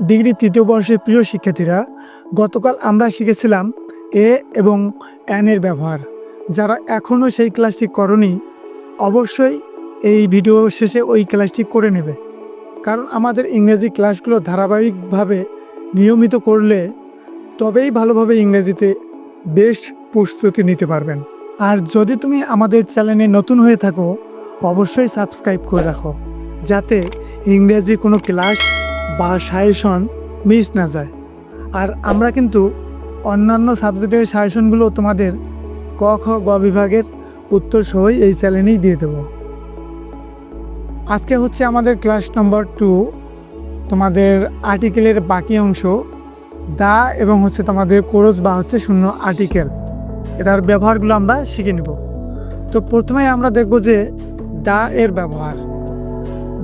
Degree তৃতীয় বর্ষের প্রিয় শিক্ষার্থীরা, গতকাল আমরা শিখেছিলাম এ এবং অ্যান এর ব্যবহার। যারা এখনও সেই ক্লাসটি করনি, অবশ্যই এই ভিডিও শেষে ওই ক্লাসটি করে নেবে। কারণ আমাদের ইংরেজি ক্লাসগুলো ধারাবাহিকভাবে নিয়মিত করলে তবেই ভালোভাবে ইংরেজিতে বেশ প্রস্তুতি নিতে পারবেন। আর যদি তুমি আমাদের চ্যানেলে নতুন হয়ে থাকো, অবশ্যই সাবস্ক্রাইব করে রাখো, যাতে ইংরেজি কোনো ক্লাস বা সাজেশন মিস না যায়। আর আমরা কিন্তু অন্যান্য সাবজেক্টের সাজেশনগুলো তোমাদের ক, খ, গ বিভাগের উত্তর সহই এই চ্যানেলেই দিয়ে দেব। আজকে হচ্ছে আমাদের ক্লাস নম্বর টু তোমাদের আর্টিকেলের বাকি অংশ, দা এবং হচ্ছে তোমাদের কোরস বা হচ্ছে শূন্য আর্টিকেল এটার ব্যবহারগুলো আমরা শিখে নেব। তো প্রথমে আমরা দেখব যে দা এর ব্যবহার।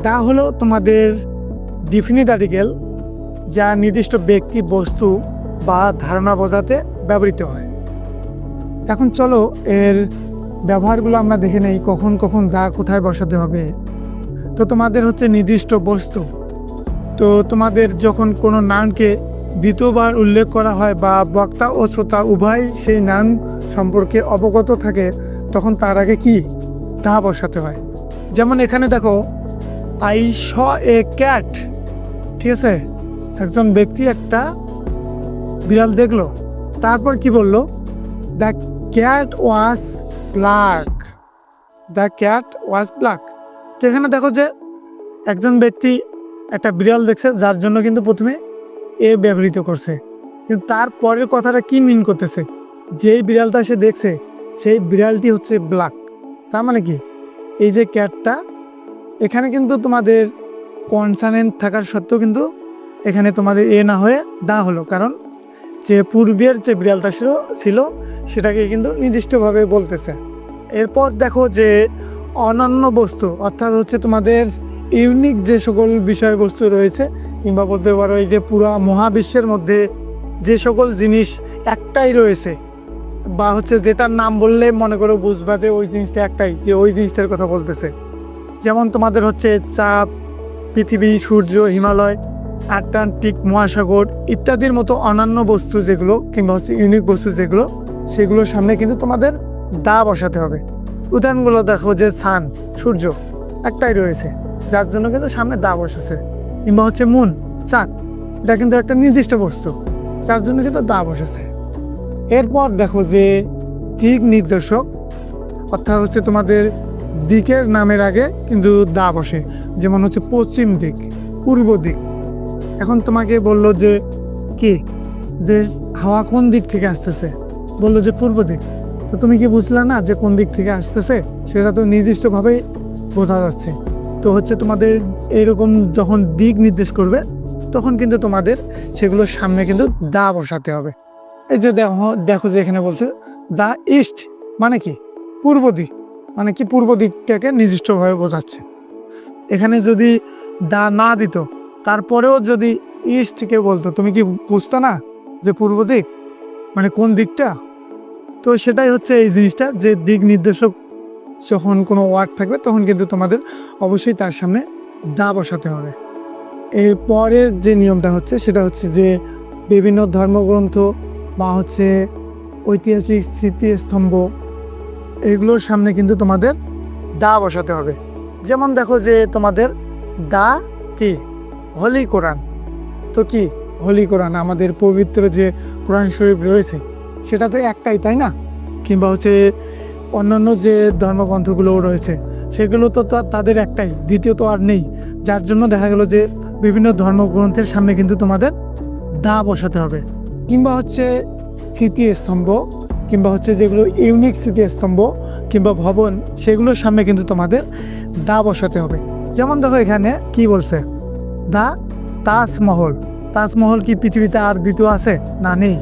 দা হলো তোমাদের ডিফিনিট আর্টিকেল যা নির্দিষ্ট ব্যক্তি, বস্তু বা ধারণা বোঝাতে ব্যবহৃত হয়। এখন চলো এর ব্যবহারগুলো আমরা দেখে নেই, কখন কখন দা কোথায় বসাতে হবে। তো তোমাদের হচ্ছে নির্দিষ্ট বস্তু। তো তোমাদের যখন কোনো নামকে দ্বিতীয়বার উল্লেখ করা হয় বা বক্তা ও শ্রোতা উভয় সেই নাম সম্পর্কে অবগত থাকে, তখন তার আগে কি? তা বসাতে হয়। যেমন এখানে দেখো, আই শ এ ক্যাট ঠিক আছে? একজন ব্যক্তি একটা বিড়াল দেখল, তারপর কি বলল? The cat was black the cat was black তো এখানে দেখো যে একজন ব্যক্তি একটা বিড়াল দেখছে, যার জন্য কিন্তু প্রথমে এ ব্যবহৃত করছে। কিন্তু তার পরের কথাটা কি মিন করতেছে? যেই বিড়ালটা সে দেখছে, সেই বিড়ালটি হচ্ছে ব্ল্যাক তার মানে কি? এই যে ক্যাটটা এখানে কিন্তু তোমাদের কনসানেন্ট থাকার সত্ত্বেও কিন্তু এখানে তোমাদের এ না হয়ে দা হলো। কারণ যে পূর্বের যে বিড়ালটা ছিল সেটাকে কিন্তু নির্দিষ্টভাবে বলতেছে। এরপর দেখো যে অনন্য বস্তু, অর্থাৎ হচ্ছে তোমাদের ইউনিক যে সকল বিষয়বস্তু রয়েছে, কিংবা বলতে পারো এই যে পুরা মহাবিশ্বের মধ্যে যে সকল জিনিস একটাই রয়েছে, বা হচ্ছে যেটার নাম বললে মনে করো বুঝবা যে ওই জিনিসটা একটাই, যে ওই জিনিসটার কথা বলতেছে। যেমন তোমাদের হচ্ছে চাঁদ পৃথিবী, সূর্য, হিমালয়, আটলান্টিক মহাসাগর ইত্যাদির মতো অন্যান্য বস্তু যেগুলো কিংবা হচ্ছে ইউনিক বস্তু যেগুলো, সেগুলোর সামনে কিন্তু তোমাদের দা বসাতে হবে। উদাহরণগুলো দেখো যে সান সূর্য একটাই রয়েছে, যার জন্য কিন্তু সামনে দা বসেছে, কিংবা হচ্ছে মুন চাঁদ এটা কিন্তু একটা নির্দিষ্ট বস্তু, যার জন্য কিন্তু দা বসেছে। এরপর দেখো যে দিক নির্দেশক, অর্থাৎ হচ্ছে তোমাদের দিকের নামের আগে কিন্তু দা বসে, যেমন হচ্ছে পশ্চিম দিক, পূর্ব দিক। এখন তোমাকে বলল যে কি? যে হাওয়া কোন দিক থেকে আসতেছে? বলল যে পূর্ব দিক। তো তুমি কি বুঝলা না যে কোন দিক থেকে আসতেছে? সেটা তো নির্দিষ্টভাবেই বোঝা যাচ্ছে। তো হচ্ছে তোমাদের এরকম যখন দিক নির্দেশ করবে, তখন কিন্তু তোমাদের সেগুলোর সামনে কিন্তু দা বসাতে হবে। এই যে দেখো দেখো যে এখানে বলছে, দা ইস্ট মানে কি? পূর্ব দিক। মানে কি পূর্ব দিকটাকে নির্দিষ্টভাবে বোঝাচ্ছে। এখানে যদি দা না দিত, তারপরেও যদি ইস্ট কেউ বলতো, তুমি কি বুঝতে না যে পূর্ব দিক? মানে কোন দিকটা? তো সেটাই হচ্ছে এই জিনিসটা যে দিক নির্দেশক যখন কোনো ওয়ার্ড থাকবে, তখন কিন্তু তোমাদের অবশ্যই তার সামনে দা বসাতে হবে। এর পরের যে নিয়মটা হচ্ছে, সেটা হচ্ছে যে বিভিন্ন ধর্মগ্রন্থ বা হচ্ছে ঐতিহাসিক স্মৃতিস্তম্ভ এগুলোর সামনে কিন্তু তোমাদের দা বসাতে হবে। যেমন দেখো যে তোমাদের দা কি হলি কোরআন। তো কি? হলি কোরআন, আমাদের পবিত্র যে কোরআন শরীফ রয়েছে, সেটা তো একটাই, তাই না? কিংবা হচ্ছে অন্যান্য যে ধর্মগ্রন্থগুলোও রয়েছে, সেগুলো তো তা- তাদের একটাই দ্বিতীয় তো আর নেই। যার জন্য দেখা গেল যে বিভিন্ন ধর্মগ্রন্থের সামনে কিন্তু তোমাদের দা বসাতে হবে। কিংবা হচ্ছে স্মৃতিস্তম্ভ কিংবা হচ্ছে যেগুলো ইউনিক স্মৃতিস্তম্ভ কিংবা ভবন, সেগুলোর সামনে কিন্তু তোমাদের দা বসাতে হবে। যেমন দেখো এখানে কি বলছে? দা তাজমহল। তাজমহল কি পৃথিবীতে আর দ্বিতীয় আছে? না, নেই।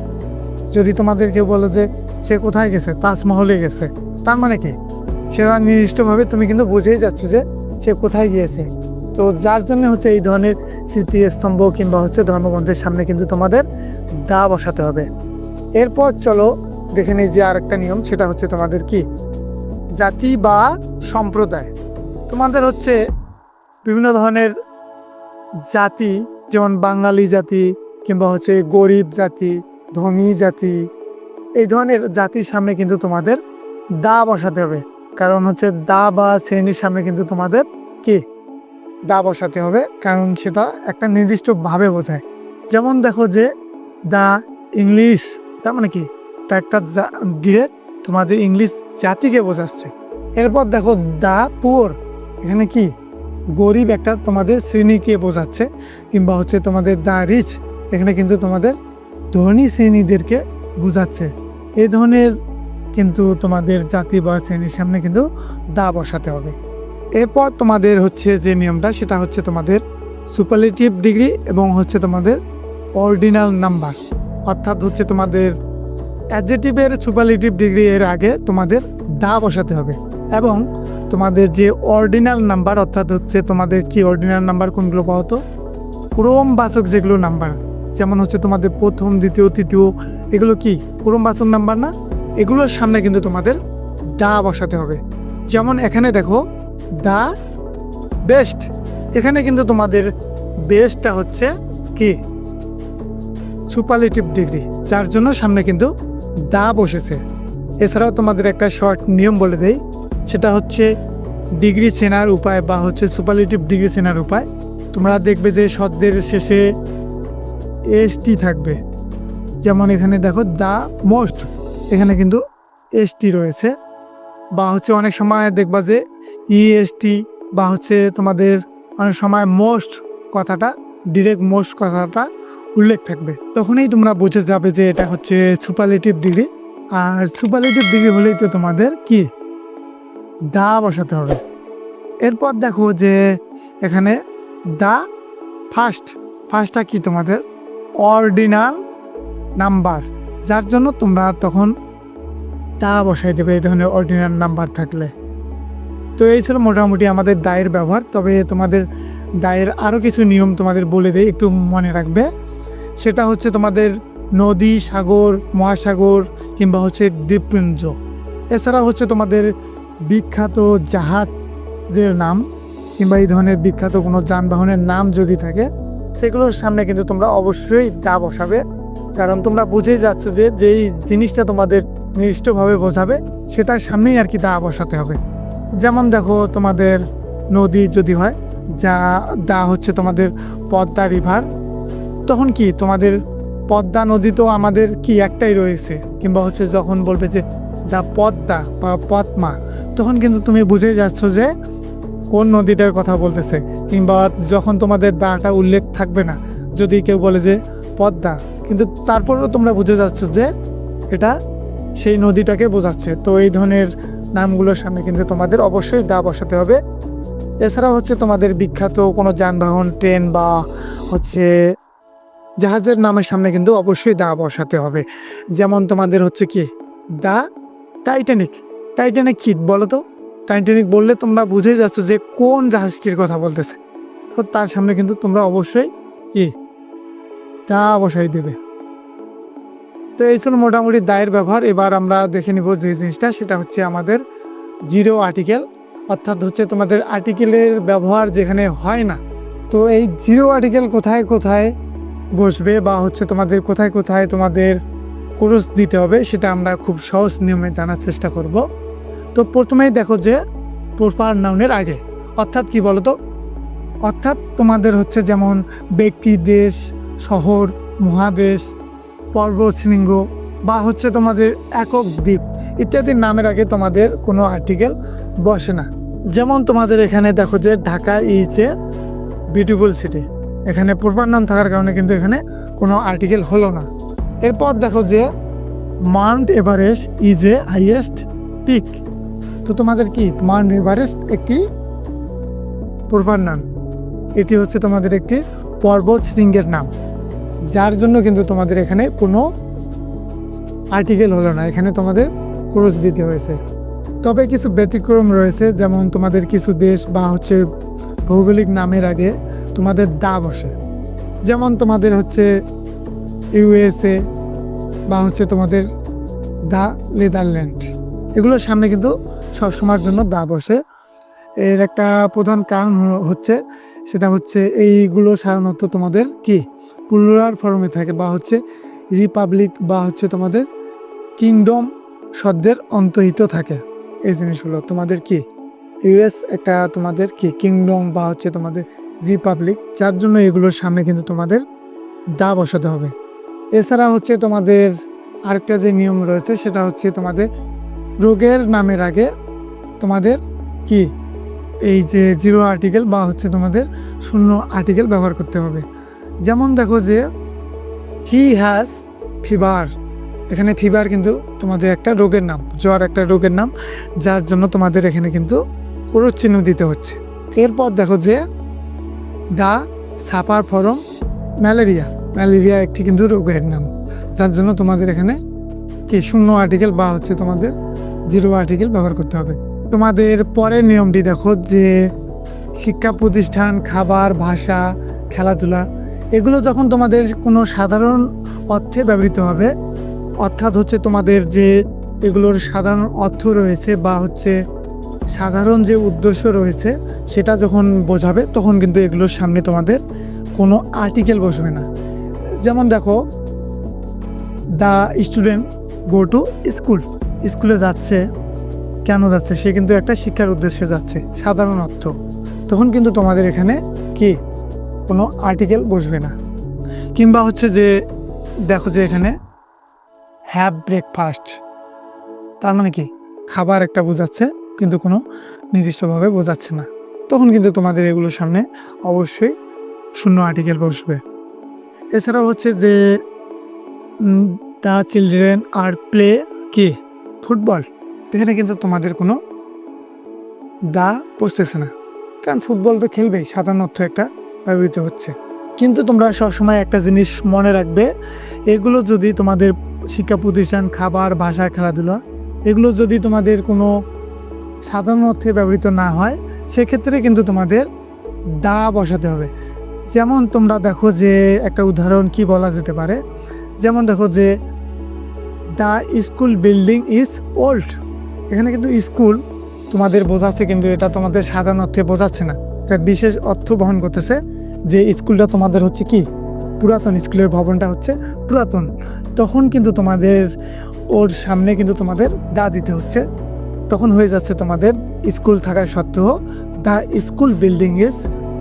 যদি তোমাদের কেউ বলো যে সে কোথায় গেছে, তাজমহলে গেছে, তার মানে কি? সেটা নির্দিষ্টভাবে তুমি কিন্তু বুঝেই যাচ্ছ যে সে কোথায় গিয়েছে। তো যার জন্য হচ্ছে এই ধরনের স্মৃতিস্তম্ভ কিংবা হচ্ছে ধর্মগ্রন্থের সামনে কিন্তু তোমাদের দা বসাতে হবে। এরপর চলো দেখে নিই যে আরেকটা নিয়ম, সেটা হচ্ছে তোমাদের কি? জাতি বা সম্প্রদায়। তোমাদের হচ্ছে বিভিন্ন ধরনের জাতি, যেমন বাঙালি জাতি কিংবা হচ্ছে গরিব জাতি, ধনী জাতি, এই ধরনের জাতির সামনে কিন্তু তোমাদের দা বসাতে হবে। কারণ হচ্ছে দা বা শ্রেণির সামনে কিন্তু তোমাদের কি? দা বসাতে হবে, কারণ সেটা একটা নির্দিষ্টভাবে বোঝায়। যেমন দেখো যে দা ইংলিশ, তার মানে কি? একটা ডিরেক্ট তোমাদের ইংলিশ জাতিকে বোঝাচ্ছে। এরপর দেখো দা পুয়ার, এখানে কি? গরিব একটা তোমাদের শ্রেণীকে বোঝাচ্ছে, কিংবা হচ্ছে তোমাদের দা রিচ, এখানে কিন্তু তোমাদের ধনী শ্রেণীদেরকে বোঝাচ্ছে। এই ধরনের কিন্তু তোমাদের জাতি বা শ্রেণির সামনে কিন্তু দা বসাতে হবে। এরপর তোমাদের হচ্ছে যে নিয়মটা, সেটা হচ্ছে তোমাদের সুপারলেটিভ ডিগ্রি এবং হচ্ছে তোমাদের অর্ডিনাল নাম্বার অর্থাৎ হচ্ছে তোমাদের অ্যাডজেটিভের সুপারলেটিভ ডিগ্রি এর আগে তোমাদের দা বসাতে হবে এবং তোমাদের যে অর্ডিনাল নাম্বার অর্থাৎ হচ্ছে তোমাদের কি অর্ডিনাল নাম্বার কোনগুলো পাওয়া তো? ক্রম বাচক যেগুলো নাম্বার যেমন হচ্ছে তোমাদের প্রথম, দ্বিতীয়, তৃতীয়, এগুলো কি? ক্রম বাচক নাম্বার না? এগুলোর সামনে কিন্তু তোমাদের দা বসাতে হবে। যেমন এখানে দেখো, দা বেস্ট এখানে কিন্তু তোমাদের বেস্টটা হচ্ছে কি? সুপারলেটিভ ডিগ্রি যার জন্য সামনে কিন্তু দা বসেছে। এছাড়াও তোমাদের একটা শর্ট নিয়ম বলে দেই, সেটা হচ্ছে ডিগ্রি চেনার উপায় বা হচ্ছে সুপারলেটিভ ডিগ্রি চেনার উপায়। তোমরা দেখবে যে শব্দের শেষে এসটি থাকবে। যেমন এখানে দেখো দা মোস্ট এখানে কিন্তু এসটি রয়েছে। বা হচ্ছে অনেক সময় দেখবা যে ইএসটি বা হচ্ছে তোমাদের অনেক সময় মোস্ট কথাটা ডিরেক্ট মোস্ট কথাটা উল্লেখ থাকবে। তখনই তোমরা বুঝে যাবে যে এটা হচ্ছে সুপারলেটিভ ডিগ্রি আর সুপারলেটিভ ডিগ্রি হলেই তো তোমাদের কি? দা বসাতে হবে। এরপর দেখো যে এখানে দা ফার্স্ট ফার্স্টটা কি তোমাদের? অর্ডিনাল নাম্বার যার জন্য তোমরা তখন দা বসাই দেবে এই ধরনের অর্ডিনাল নাম্বার থাকলে। তো এই ছিল মোটামুটি আমাদের দায়ের ব্যবহার। তবে তোমাদের দায়ের আরও কিছু নিয়ম তোমাদের বলে দেয় একটু মনে রাখবে। সেটা হচ্ছে তোমাদের নদী, সাগর, মহাসাগর কিংবা হচ্ছে দ্বীপপুঞ্জ। এছাড়া হচ্ছে তোমাদের বিখ্যাত জাহাজের নাম কিংবা এই ধরনের বিখ্যাত কোনো যানবাহনের নাম যদি থাকে, সেগুলোর সামনে কিন্তু তোমরা অবশ্যই দা বসাবে। কারণ তোমরা বুঝেই যাচ্ছ যে যেই জিনিসটা তোমাদের নির্দিষ্টভাবে বোঝাবে, সেটার সামনেই আর কি দা বসাতে হবে। যেমন দেখো, তোমাদের নদী যদি হয়, যা দা হচ্ছে তোমাদের পদ্মা রিভার। তখন কি তোমাদের পদ্মা নদী তো আমাদের কি একটাই রয়েছে? কিংবা হচ্ছে যখন বলবে যে দা পদ্মা বা পদ্মা, তখন কিন্তু তুমি বুঝে যাচ্ছ যে কোন নদীটার কথা বলতেছে। কিংবা যখন তোমাদের দাটা উল্লেখ থাকবে না, যদি কেউ বলে যে পদ্মা, কিন্তু তারপরেও তোমরা বুঝে যাচ্ছ যে এটা সেই নদীটাকে বোঝাচ্ছে। তো এই ধরনের নামগুলোর সামনে কিন্তু তোমাদের অবশ্যই দা বসাতে হবে। এছাড়া হচ্ছে তোমাদের বিখ্যাত কোনো যানবাহন, ট্রেন বা হচ্ছে জাহাজের নামের সামনে কিন্তু অবশ্যই দা বসাতে হবে। যেমন তোমাদের হচ্ছে কি, দা টাইটানিক টাইটানিক কি বলো তো? টাইটানিক বললে তোমরা বুঝেই যাচ্ছ যে কোন জাহাজটির কথা বলতেছে। তো তার সামনে কিন্তু তোমরা অবশ্যই কি, দা বসাই দেবে। তো এই ছিল মোটামুটি দায়ের ব্যবহার। এবার আমরা দেখে নিব যে জিনিসটা, সেটা হচ্ছে আমাদের জিরো আর্টিকেল। অর্থাৎ হচ্ছে তোমাদের আর্টিকেলের ব্যবহার যেখানে হয় না। তো এই জিরো আর্টিকেল কোথায় কোথায় বসবে বা হচ্ছে তোমাদের কোথায় কোথায় তোমাদের কোর্স দিতে হবে সেটা আমরা খুব সহজ নিয়মে জানার চেষ্টা করব। তো প্রথমেই দেখো যে প্রপার নাউনের আগে, অর্থাৎ কি বলতো? অর্থাৎ তোমাদের হচ্ছে যেমন ব্যক্তি, দেশ, শহর, মহাদেশ পর্বত শৃঙ্গ বা হচ্ছে তোমাদের একক দ্বীপ ইত্যাদি নামের আগে তোমাদের কোনো আর্টিকেল বসে না। যেমন তোমাদের এখানে দেখো যে Dhaka is a beautiful city এখানে প্রপার নাম থাকার কারণে কিন্তু এখানে কোনো আর্টিকেল হলো না। এরপর দেখো যে Mount Everest is a highest peak তো তোমাদের কি মাউন্ট এভারেস্ট একটি প্রপার নাম এটি হচ্ছে তোমাদের একটি পর্বত শৃঙ্গের নাম। যার জন্য কিন্তু তোমাদের এখানে কোনো আর্টিকেল হলো না। এখানে তোমাদের ক্রোশ দিতে হয়েছে। তবে কিছু ব্যতিক্রম রয়েছে। যেমন তোমাদের কিছু দেশ বা হচ্ছে ভৌগোলিক নামের আগে তোমাদের দা বসে। যেমন তোমাদের হচ্ছে ইউএসএ বা হচ্ছে তোমাদের দা নেদারল্যান্ড। এগুলোর সামনে কিন্তু সবসময়ের জন্য দা বসে। এর একটা প্রধান কারণ হচ্ছে, সেটা হচ্ছে এইগুলো সাধারণত তোমাদের কি? প্লুরাল ফর্মে থাকে বা হচ্ছে রিপাবলিক বা হচ্ছে তোমাদের কিংডম শব্দের অন্তহিত থাকে। এই জিনিসগুলো তোমাদের কি? ইউএস একটা তোমাদের কি কিংডম বা হচ্ছে তোমাদের রিপাবলিক যার জন্য এগুলোর সামনে কিন্তু তোমাদের দা বসাতে হবে। এছাড়া হচ্ছে তোমাদের আরেকটা যে নিয়ম রয়েছে, সেটা হচ্ছে তোমাদের রোগের নামের আগে তোমাদের কি, এই যে জিরো আর্টিকেল বা হচ্ছে তোমাদের শূন্য আর্টিকেল ব্যবহার করতে হবে। যেমন দেখো যে হি হ্যাজ ফিভার এখানে ফিভার কিন্তু তোমাদের একটা রোগের নাম, জ্বর একটা রোগের নাম, যার জন্য তোমাদের এখানে কিন্তু পুরো চিহ্ন দিতে হচ্ছে। এরপর দেখো যে the suffer from malaria. Malaria একটি কিন্তু রোগের নাম। যার জন্য তোমাদের এখানে কি শূন্য আর্টিকেল বা হচ্ছে তোমাদের জিরো আর্টিকেল ব্যবহার করতে হবে। তোমাদের পরের নিয়মটি দেখো যে শিক্ষা প্রতিষ্ঠান, খাবার, ভাষা, খেলাধুলা, এগুলো যখন তোমাদের কোনো সাধারণ অর্থে ব্যবহৃত হবে, অর্থাৎ হচ্ছে তোমাদের যে এগুলোর সাধারণ অর্থ রয়েছে বা হচ্ছে সাধারণ যে উদ্দেশ্য রয়েছে, সেটা যখন বোঝাবে, তখন কিন্তু এগুলোর সামনে তোমাদের কোনো আর্টিকেল বসবে না। যেমন দেখো the student go to school স্কুলে যাচ্ছে, কেন যাচ্ছে? সে কিন্তু একটা শিক্ষার উদ্দেশ্যে যাচ্ছে, সাধারণ অর্থ। তখন কিন্তু তোমাদের এখানে কি? কোনো আর্টিকেল বসবে না। কিংবা হচ্ছে যে, দেখো যে এখানে হ্যাভ ব্রেকফাস্ট তার মানে কি? খাবার একটা বোঝাচ্ছে কিন্তু কোনো নির্দিষ্টভাবে বোঝাচ্ছে না। তখন কিন্তু তোমাদের এগুলোর সামনে অবশ্যই শূন্য আর্টিকেল বসবে। এছাড়াও হচ্ছে যে দ্য চিলড্রেন আর প্লে কি? ফুটবল। এখানে কিন্তু তোমাদের কোনো দা বসতেছে না। কারণ ফুটবল তো খেলবেই, সাধারণ অর্থ একটা ব্যবহৃত হচ্ছে। কিন্তু তোমরা সবসময় একটা জিনিস মনে রাখবে, এগুলো যদি তোমাদের শিক্ষা প্রতিষ্ঠান, খাবার, ভাষা, খেলাধুলা, এগুলো যদি তোমাদের কোনো সাধারণ অর্থে ব্যবহৃত না হয়, সেক্ষেত্রে কিন্তু তোমাদের দা বসাতে হবে। যেমন তোমরা দেখো যে একটা উদাহরণ কি বলা যেতে পারে? যেমন দেখো যে the school building is old. এখানে কিন্তু স্কুল তোমাদের বোঝাচ্ছে, কিন্তু এটা তোমাদের সাধারণ অর্থে বোঝাচ্ছে না। এটা বিশেষ অর্থ বহন করতেছে যে স্কুলটা তোমাদের হচ্ছে কি? পুরাতন, স্কুলের ভবনটা হচ্ছে পুরাতন। তখন কিন্তু তোমাদের ওর সামনে কিন্তু তোমাদের দা দিতে হচ্ছে। তখন হয়ে যাচ্ছে তোমাদের স্কুল থাকার সত্ত্বেও the school building is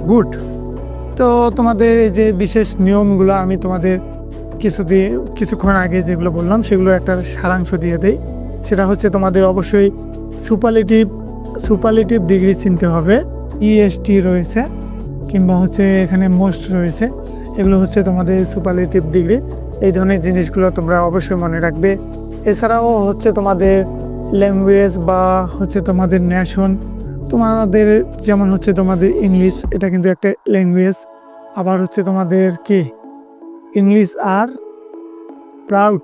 good তো তোমাদের এই যে বিশেষ নিয়মগুলো আমি তোমাদের কিছু দিয়ে, কিছুক্ষণ আগে যেগুলো বললাম সেগুলো একটা সারাংশ দিয়ে দেই। সেটা হচ্ছে তোমাদের অবশ্যই সুপারলেটিভ সুপারলেটিভ ডিগ্রি চিনতে হবে। ইএসটি রয়েছে, কিংবা হচ্ছে এখানে মোস্ট রয়েছে। এগুলো হচ্ছে তোমাদের সুপারলেটিভ ডিগ্রি এই ধরনের জিনিসগুলো তোমরা অবশ্যই মনে রাখবে। এছাড়াও হচ্ছে তোমাদের ল্যাঙ্গুয়েজ বা হচ্ছে তোমাদের ন্যাশন তোমাদের যেমন হচ্ছে তোমাদের ইংলিশ এটা কিন্তু একটা ল্যাঙ্গুয়েজ আবার হচ্ছে তোমাদের কি? ইংলিশ আর প্রাউড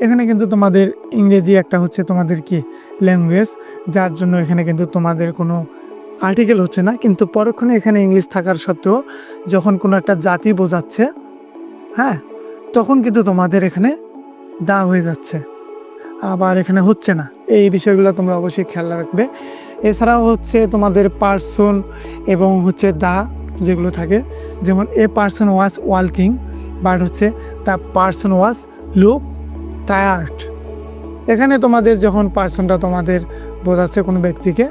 এখানে কিন্তু তোমাদের ইংরেজি একটা হচ্ছে তোমাদের কি? ল্যাঙ্গুয়েজ যার জন্য এখানে কিন্তু তোমাদের কোনো আর্টিকেল হচ্ছে না। কিন্তু পরক্ষণে এখানে ইংলিশ থাকার সত্ত্বেও যখন কোনো একটা জাতি বোঝাচ্ছে হ্যাঁ তখন কিন্তু তোমাদের এখানে দা হয়ে যাচ্ছে। আবার এখানে হচ্ছে না। এই বিষয়গুলো তোমরা অবশ্যই খেয়াল রাখবে। এছাড়াও হচ্ছে তোমাদের পার্সন এবং হচ্ছে দা যেগুলো থাকে, যেমন এ পার্সন ওয়াজ ওয়ালকিং বাট হচ্ছে the person was look tired এখানে তোমাদের যখন পার্সনটা তোমাদের বোঝাচ্ছে কোনো ব্যক্তিকে,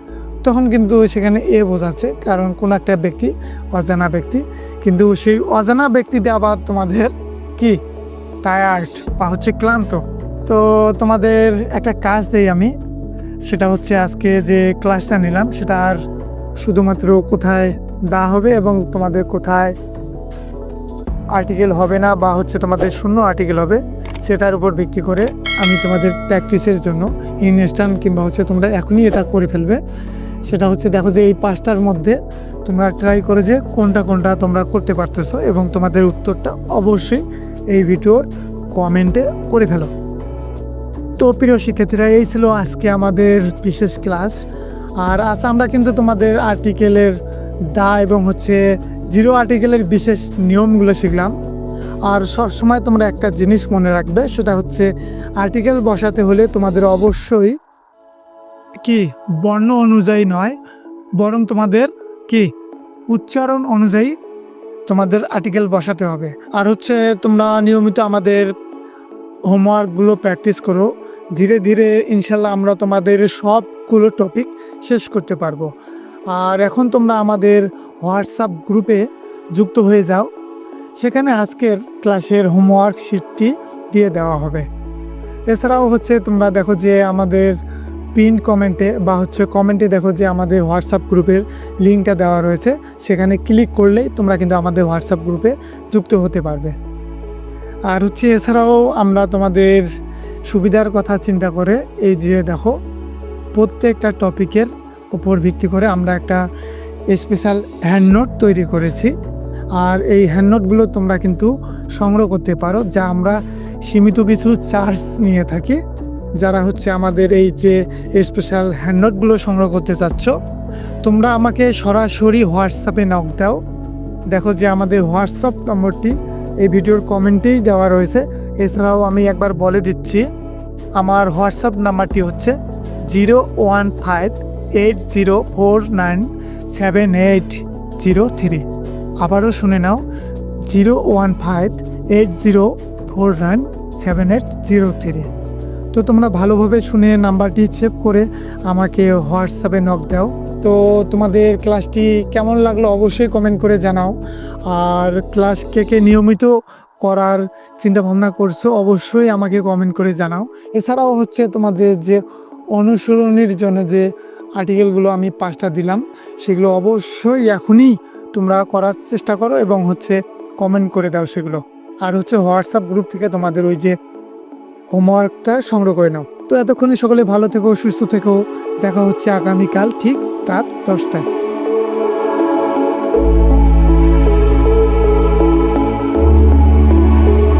তখন কিন্তু সেখানে এ বোঝাচ্ছে, কারণ কোন একটা ব্যক্তি অজানা ব্যক্তি। কিন্তু সেই অজানা ব্যক্তিতে আবার তোমাদের কি? টায়ার্ড বা হচ্ছে ক্লান্ত। তো তোমাদের একটা কাজ দেই আমি। সেটা হচ্ছে আজকে যে ক্লাসটা নিলাম, সেটা আর শুধুমাত্র কোথায় দা হবে এবং তোমাদের কোথায় আর্টিকেল হবে না বা হচ্ছে তোমাদের শূন্য আর্টিকেল হবে, সেটার উপর ভিত্তি করে আমি তোমাদের প্র্যাকটিসের জন্য ইনস্ট্যান্ট কিংবা হচ্ছে তোমরা এখনই এটা করে ফেলবে। সেটা হচ্ছে দেখো যে এই পাঁচটার মধ্যে তোমরা ট্রাই করে যে কোনটা কোনটা তোমরা করতে পারতেছো এবং তোমাদের উত্তরটা অবশ্যই এই ভিডিওর কমেন্টে করে ফেলো। তো প্রিয় শিক্ষার্থীরা, এই ছিল আজকে আমাদের বিশেষ ক্লাস। আর আজ আমরা কিন্তু তোমাদের আর্টিকেলের দা এবং হচ্ছে জিরো আর্টিকেলের বিশেষ নিয়মগুলো শিখলাম। আর সবসময় তোমরা একটা জিনিস মনে রাখবে, সেটা হচ্ছে আর্টিকেল বসাতে হলে তোমাদের অবশ্যই কি বর্ণ অনুযায়ী নয়, বরং তোমাদের কি উচ্চারণ অনুযায়ী তোমাদের আর্টিকেল বসাতে হবে। আর হচ্ছে তোমরা নিয়মিত আমাদের হোমওয়ার্কগুলো প্র্যাকটিস করো। ধীরে ধীরে ইনশাল্লাহ আমরা তোমাদের সবগুলো টপিক শেষ করতে পারব। আর এখন তোমরা আমাদের হোয়াটসঅ্যাপ গ্রুপে যুক্ত হয়ে যাও। সেখানে আজকের ক্লাসের হোমওয়ার্ক শিটটি দিয়ে দেওয়া হবে। এছাড়াও হচ্ছে তোমরা দেখো যে আমাদের পিন কমেন্টে বা হচ্ছে কমেন্টে দেখো যে আমাদের হোয়াটসঅ্যাপ গ্রুপের লিঙ্কটা দেওয়া রয়েছে। সেখানে ক্লিক করলেই তোমরা কিন্তু আমাদের হোয়াটসঅ্যাপ গ্রুপে যুক্ত হতে পারবে। আর হচ্ছে এছাড়াও আমরা তোমাদের সুবিধার কথা চিন্তা করে এই যে দেখো, প্রত্যেকটা টপিকের উপর ভিত্তি করে আমরা একটা স্পেশাল হ্যান্ডনোট তৈরি করেছি। আর এই হ্যান্ডনোটগুলো তোমরা কিন্তু সংগ্রহ করতে পারো, যা আমরা সীমিত কিছু চার্জ নিয়ে থাকি। যারা হচ্ছে আমাদের এই যে স্পেশাল হ্যান্ডনোটগুলো সংগ্রহ করতে চাচ্ছ, তোমরা আমাকে সরাসরি হোয়াটসঅ্যাপে নক দাও। দেখো যে আমাদের হোয়াটসঅ্যাপ নম্বরটি এই ভিডিওর কমেন্টেই দেওয়া রয়েছে। এছাড়াও আমি একবার বলে দিচ্ছি, আমার হোয়াটসঅ্যাপ নাম্বারটি হচ্ছে zero one five eight zero four nine seven eight zero three. আবারও শুনে নাও, zero one five eight zero four nine seven eight zero three. তো তোমরা ভালোভাবে শুনে নাম্বারটি সেভ করে আমাকে হোয়াটসঅ্যাপে নক দাও। তো তোমাদের ক্লাসটি কেমন লাগল অবশ্যই কমেন্ট করে জানাও। আর ক্লাস কে কে নিয়মিত করার চিন্তা ভাবনা করছ, অবশ্যই আমাকে কমেন্ট করে জানাও। এছাড়াও হচ্ছে তোমাদের যে অনুসরণের জন্য যে আর্টিকেলগুলো আমি পাঁচটা দিলাম, সেগুলো অবশ্যই এখনই তোমরা করার চেষ্টা করো এবং হচ্ছে কমেন্ট করে দাও সেগুলো। আর হচ্ছে হোয়াটসঅ্যাপ গ্রুপ থেকে তোমাদের ওই যে হোমওয়ার্কটা সংগ্রহ করে নাও। তো এতক্ষণে সকলে ভালো থেকো, সুস্থ থেকো। দেখা হচ্ছে আগামীকাল ঠিক রাত দশটায়।